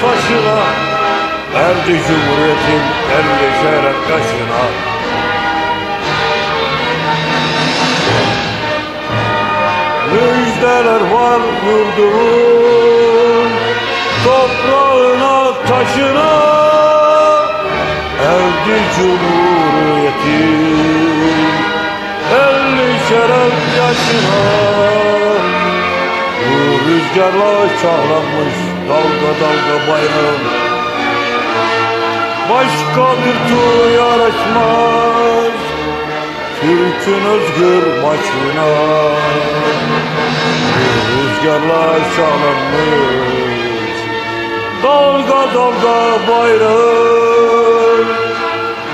taşına Erdi Cumhuriyet'in elleşerek kaşına Müjdeler var yurdumun Toprağına taşına. Erdi Cumhuriyet'in Ellişerek yaşına Bu rüzgarla çağlanmış dalga dalga bayrağım Başka bir tur yaraşmaz Türk'ün özgür maçına Bu rüzgarla çağlanmış Dalga dalga bayrağım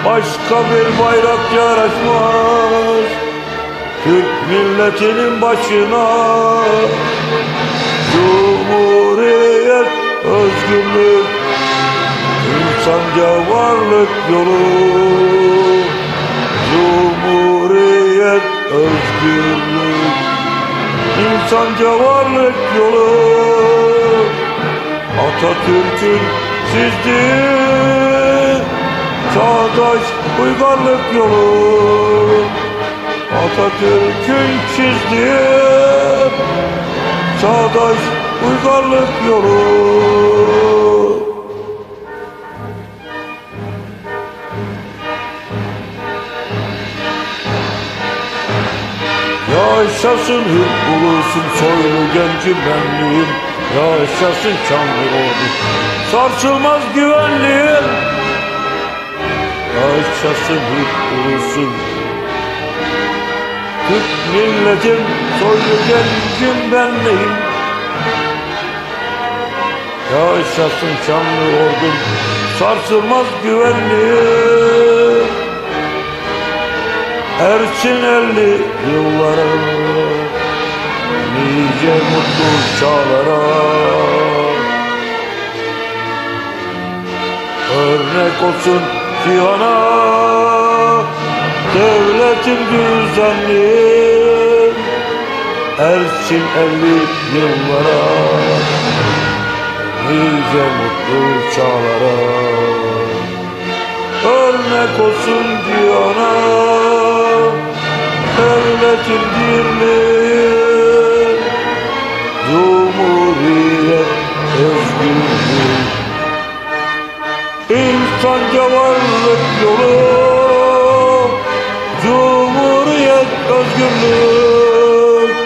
Başka bir bayrak yaraşmaz Türk milletinin başına. Cumhuriyet, özgürlük. İnsanca varlık yolu. Cumhuriyet, özgürlük. İnsanca varlık yolu. Atatürk'ün çizdiği Çağdaş uygarlık yolu. Atatürk'ün çizdiği Çağdaş uygarlık yolu. Yaşasın hür ulusun soylu genci benliğim. Yaşasın çamlı ordu. Sarsılmaz güvenliğim. Yaşasın hür ulusun Türk milletim soylu gencim benliğim Yaşasın şanlı ordum sarsılmaz güvenliğim Ersin elli yıllara Nice mutlu çağlara. Örnek olsun cihana Devletin düzenli Ersin elli yıllara Nice mutlu çağlara. Örnek olsun cihana Devletin birliği. Cumhuriyet özgürlük İnsanca varlık yolu. Cumhuriyet özgürlük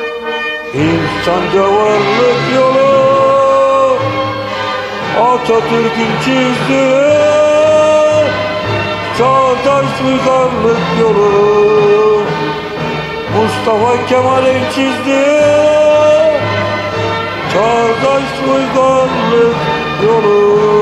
İnsanca varlık yolu Atatürk'ün çizdiği Çağdaş uygarlık yolu. Mustafa Kemal'in çizdiği Çağdaş uygarlık yolu